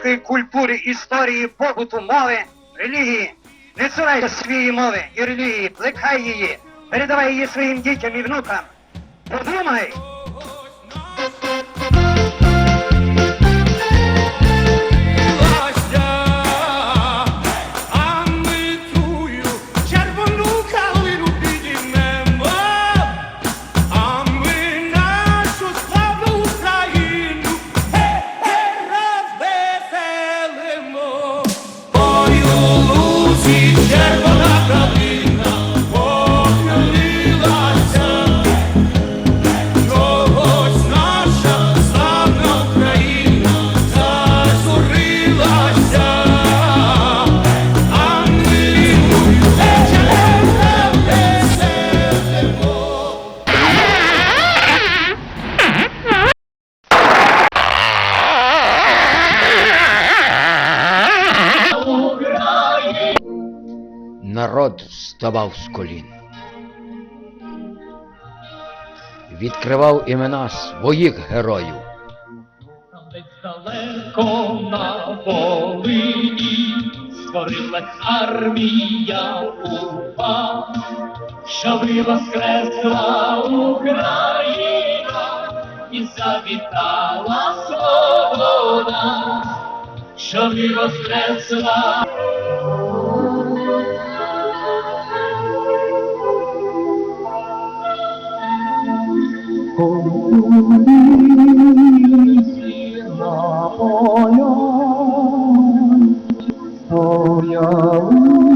української культури, історії, побуту, мови, релігії. Не цурайся своєї мови і релігії, плекай її, передавай її своїм дітям і внукам. Подумай, Народ ставав з колін. Відкривав імена своїх героїв. Десь далеко на Волині створилась армія УПА, щоб і воскресла Україна і завітала свобода, щоб і воскресла. Більшовицького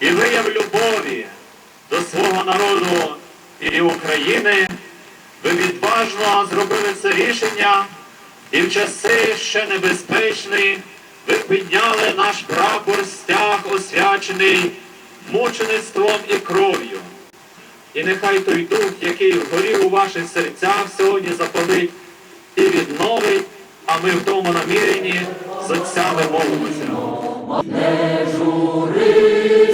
і вияв любові до свого народу і України, ви відважно зробили це рішення і в часи ще небезпечні ви підняли наш прапор стяг освячений мучеництвом і кров'ю. І нехай той дух, який вгорів у ваших серцях, сьогодні запалить і відновить, а ми в тому наміренні з отцями молимося.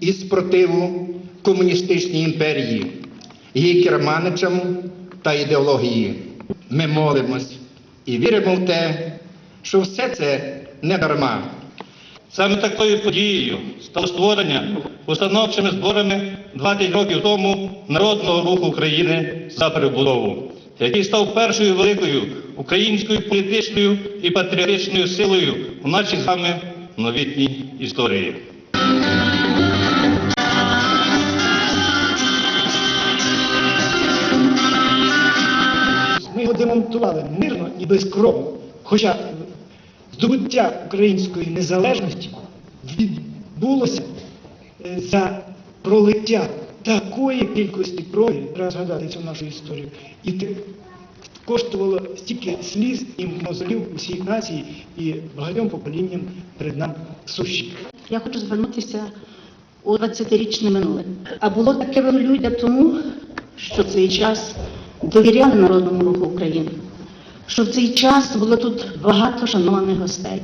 і спротиву комуністичній імперії, її керманичам та ідеології. Ми молимось і віримо в те, що все це не дарма. Саме такою подією стало створення установчими зборами 20 років тому Народного руху України за перебудову, який став першою великою українською політичною і патріотичною силою в нашій вами новітній історії. Його демонтували мирно і безкровно. Хоча здобуття української незалежності відбулося е, за пролиття такої кількості крові, треба згадати цю нашу історію, і коштувало стільки сліз і мозолів усій нації і багатьом поколінням перед нам сущі. Я хочу звернутися у 20-річне минуле. А було таке велолюдя тому, що цей час довіряли Народному руху України, що в цей час було тут багато шанованих гостей.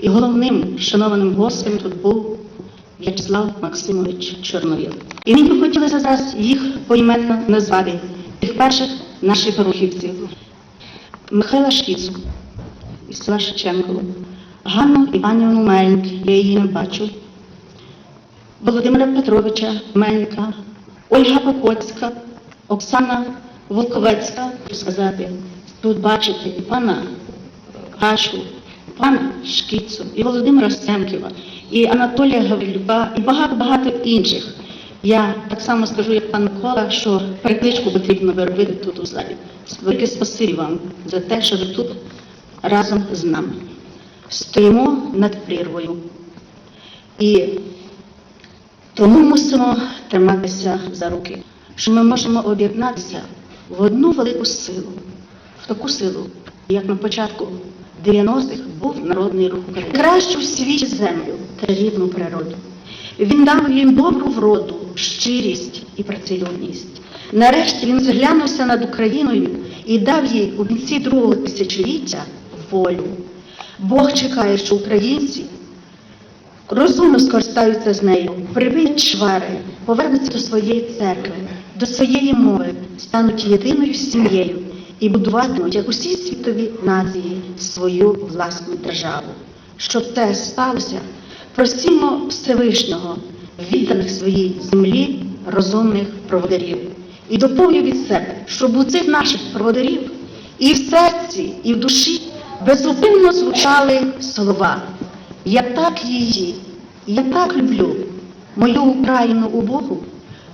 І головним шанованим гостем тут був В'ячеслав Максимович Чорновіл. І мені хотілося зараз їх поіменно назвати, тих перших наших рухівців. Михайла Шкіцу із села Шевченково, Ганну Іванівну Мельник, я її не бачу, Володимира Петровича Мельника, Ольга Покоцька, Оксана Волковецька, хочу сказати, тут бачите і пана Кашу, пана Шкіцу, і Володимира Семківа, і Анатолія Гаврилюка, і багато-багато інших. Я так само скажу, як пан Микола, що перекличку потрібно робити тут у залі. Велике спасибі вам за те, що ви тут разом з нами. Стоїмо над прірвою. І тому мусимо триматися за руки, що ми можемо об'єднатися в одну велику силу, в таку силу, як на початку 90-х був народний рух України. Кращу в світі землю та рідну природу. Він дав їм добру вроду, щирість і працелюбність. Нарешті він зглянувся над Україною і дав їй у кінці другого тисячоліття волю. Бог чекає, що українці розумно скористаються з нею, прибиють чвари, повернуться до своєї церкви, до своєї мови, стануть єдиною сім'єю і будуватимуть, як усі світові нації, свою власну державу. Щоб це сталося, просімо Всевишнього, відданих своїй землі, розумних проводарів. І доповню від себе, щоб у цих наших проводарів і в серці, і в душі беззупинно звучали слова. Я так її, я так люблю мою Україну убогу,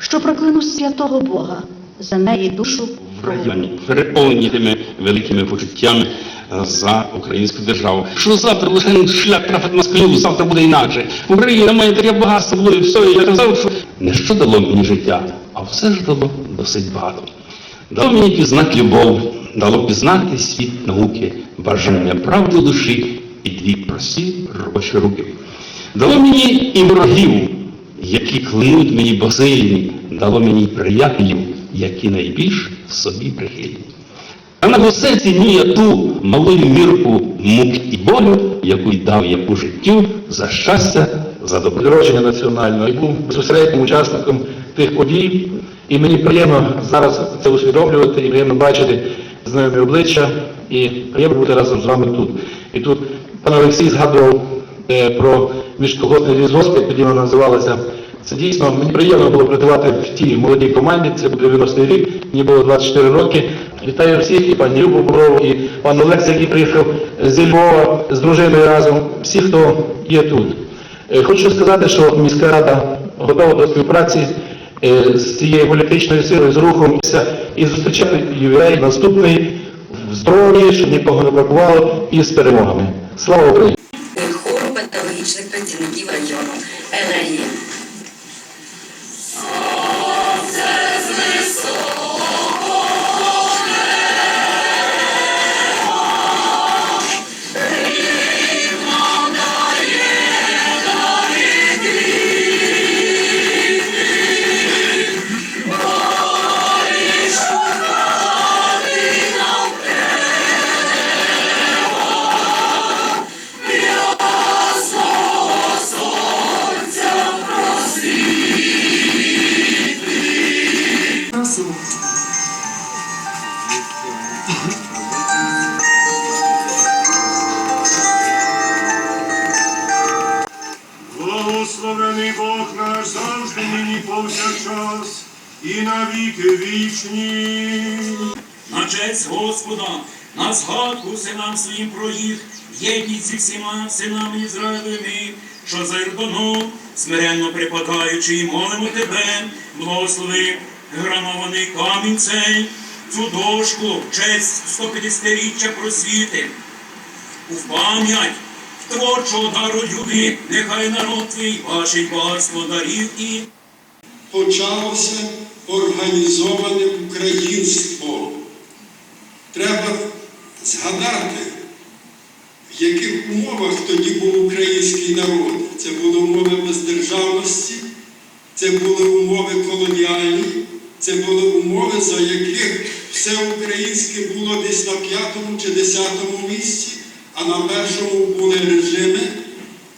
що прокляну святого Бога за неї душу в районі, переповнені тими великими почуттями е, за українську державу. Що завтра лише шлях трафить москалів, завтра буде інакше. Україна має таке багатство буде, все, я казав, що не що дало мені життя, а все ж дало досить багато. Дало мені пізнати любов, дало пізнати світ науки, бажання правди душі і дві прості робочі руки. Дало мені і ворогів, які клинуть мені босильні, дало мені приятелів, які найбільш собі прихильні. А на все цінує ту малую мірку мук і болю, яку й дав я по життю за щастя, за добро. відродження національного і був безпосереднім учасником тих подій. І мені приємно зараз це усвідомлювати і приємно бачити знайомі обличчя, і приємно бути разом з вами тут. І тут пан Олексій згадував про міжколгоспний лісгосп, тоді вона називалася. Це дійсно мені приємно було працювати в тій молодій команді. Це був 90-й рік, мені було 24 роки. Вітаю всіх, і пані Любу Борову, і пан Олекс, який приїхав зі Львова з дружиною разом, всі, хто є тут. Е, Хочу сказати, що міська рада готова до співпраці е, з цією політичною силою, з рухом і зустрічати ювілей наступний в здоров'ї, щоб нікого не бракувало, і з перемогами. Слава Україні! sepetini divayonu enayi. Нині повсякчас і навіки вічні. на честь Господа, на згадку синам своїм про їх, єдність зі всіма синами Ізраїлевими, що за Йорданом, смиренно припадаючи і молимо тебе, благослови гранований камінь цей, цю дошку, в честь 150-річчя просвіти, у пам'ять творчого дару люди, нехай народ твій бачить багатство дарів і Почалося організоване українство. Треба згадати, в яких умовах тоді був український народ. Це були умови бездержавності, це були умови колоніальні, це були умови, за яких все українське було десь на п'ятому чи десятому місці, а на першому були режими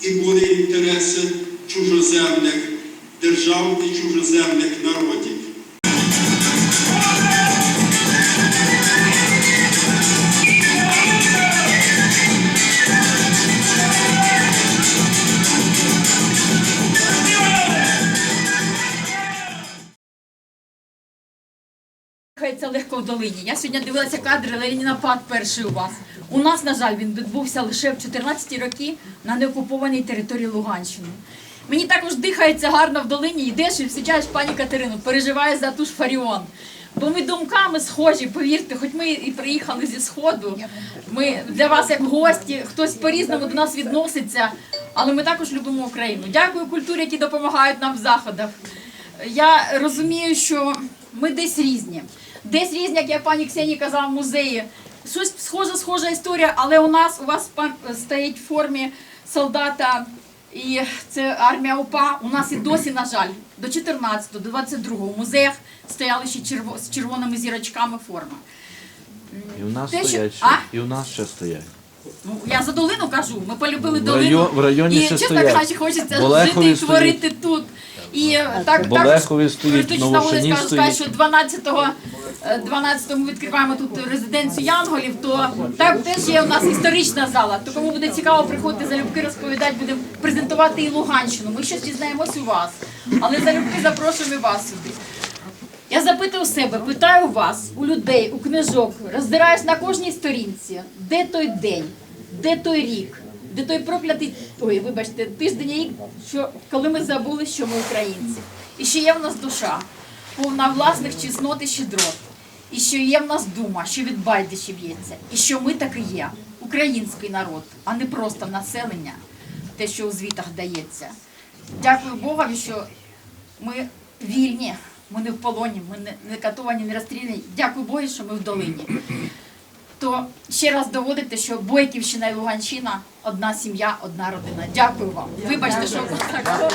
і були інтереси чужоземних держав і народів. Хай це легко в долині. Я сьогодні дивилася кадри Ленінапад перший у вас. У нас, на жаль, він відбувся лише в 14 роки на неокупованій території Луганщини. Мені також дихається гарно в долині, йдеш і зустрічаєш пані Катерину, переживає за ту ж Фаріон. Бо ми думками схожі, повірте, хоч ми і приїхали зі сходу. Ми для вас як гості, хтось по-різному до нас відноситься, але ми також любимо Україну. Дякую культурі, які допомагають нам в заходах. Я розумію, що ми десь різні. Десь різні, як я пані Ксенії казала музеї. Щось схожа, схожа історія, але у нас у вас стоїть в формі солдата, і це армія ОПА. У нас і досі, на жаль, до 14-го, до 22-го в музеях стояли ще черво, з червоними зірочками форма. І в нас Те, стоять, що- ще. і в нас ще стоять. Ну, я за долину кажу, ми полюбили В долину. район- в районі і ще чесно стоять. кажучи, хочеться В жити і творити тут. І так, В так стоїть, Новошині вулиця стоїть. сказати, що 12-го. 12-му відкриваємо тут резиденцію Янголів, то так теж є у нас історична зала. То кому буде цікаво приходити залюбки, розповідати, будемо презентувати і Луганщину. Ми щось дізнаємось у вас, але залюбки запрошуємо і вас сюди. Я запитую себе, питаю вас, у людей, у книжок, роздираюсь на кожній сторінці, де той день, де той рік, де той проклятий ой, вибачте, тиждень рік, що коли ми забули, що ми українці, і ще є в нас душа, повна власних чеснот і щедрот. І що є в нас дума, що від байдичі б'ється, і що ми таки є, український народ, а не просто населення, те, що у звітах дається. Дякую Богові, що ми вільні, ми не в полоні, ми не, катовані, не розстріляні. Дякую Богу, що ми в долині. То ще раз доводите, що Бойківщина і Луганщина одна сім'я, одна родина. Дякую вам. Вибачте, що так.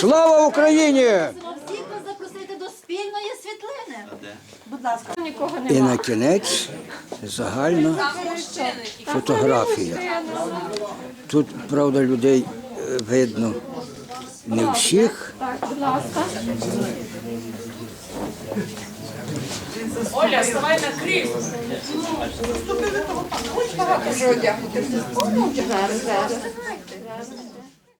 Слава Україні! Всіх вас запросити до спільної світлини. Будь ласка. Нікого І на кінець загальна фотографія. Тут, правда, людей е, видно не всіх. Так, будь ласка. Оля, вставай на крісло. Багато вже одягнути. Зараз, зараз.